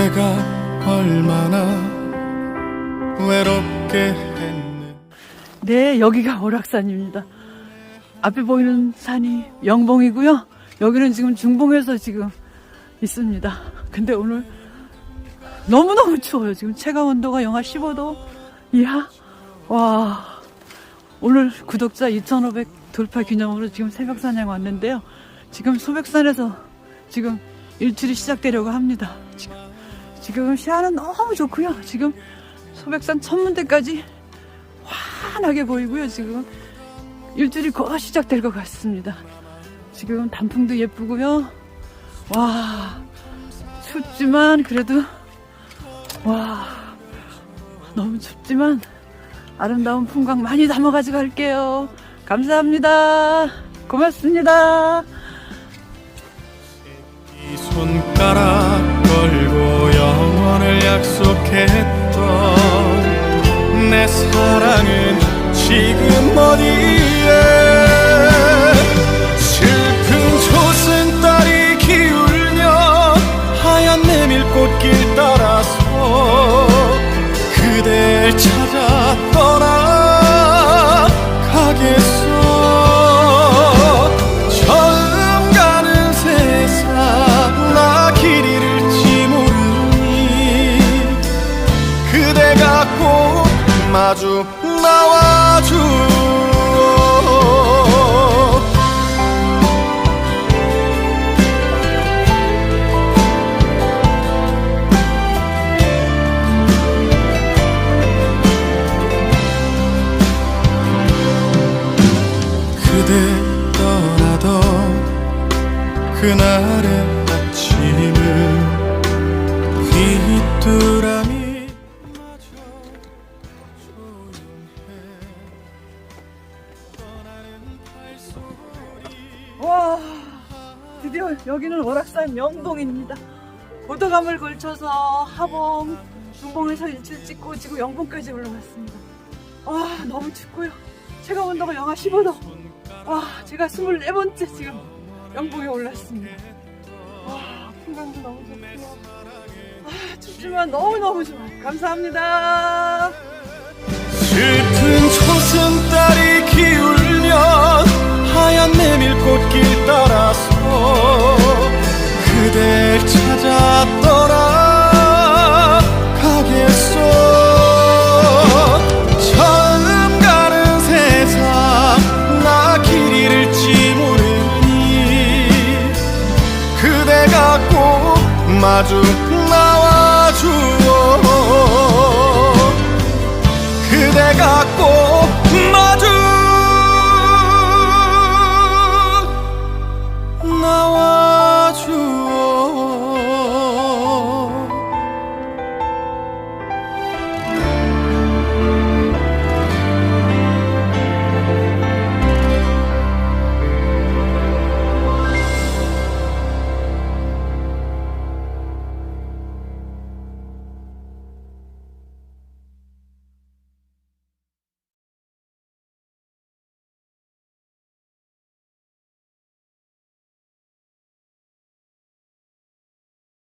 내가 얼마나 외롭게 했는 네, 여기가 오락산입니다. 앞에 보이는 산이 영봉이고요. 여기는 지금 중봉에서 지금 있습니다. 근데 오늘 너무너무 추워요. 지금 체감 온도가 영하 15도 이하. 와, 오늘 구독자 2,500 돌파 기념으로 지금 새벽 사냥 왔는데요. 지금 소백산에서 지금 일출이 시작되려고 합니다. 지금, 지금 시야는 너무 좋고요. 지금 소백산 천문대까지 환하게 보이고요. 지금 일주일이 곧 시작될 것 같습니다. 지금 단풍도 예쁘고요. 와 춥지만 그래도 와 너무 춥지만 아름다운 풍광 많이 담아 가지고 갈게요. 감사합니다. 고맙습니다. 이 손가락 걸고 약속했던 내 사랑은 지금 어디에? 슬픈 조승달이 기울며 하얀 내밀꽃길 따라 그대 떠나던 그날의 아침은 귀뚜라 와 드디어 여기는 월악산 영봉입니다. 고도감을 걸쳐서 하봉, 중봉에서 일출 찍고 지금 영봉까지 올라왔습니다. 와 너무 춥고요. 체감 온도가 영하 15도. 와 제가 24번째 지금 영봉에 올랐습니다. 와 풍광도 너무 좋고요. 아 춥지만 너무너무 좋아요. 감사합니다. 마주 나와주어. 그대가 꼭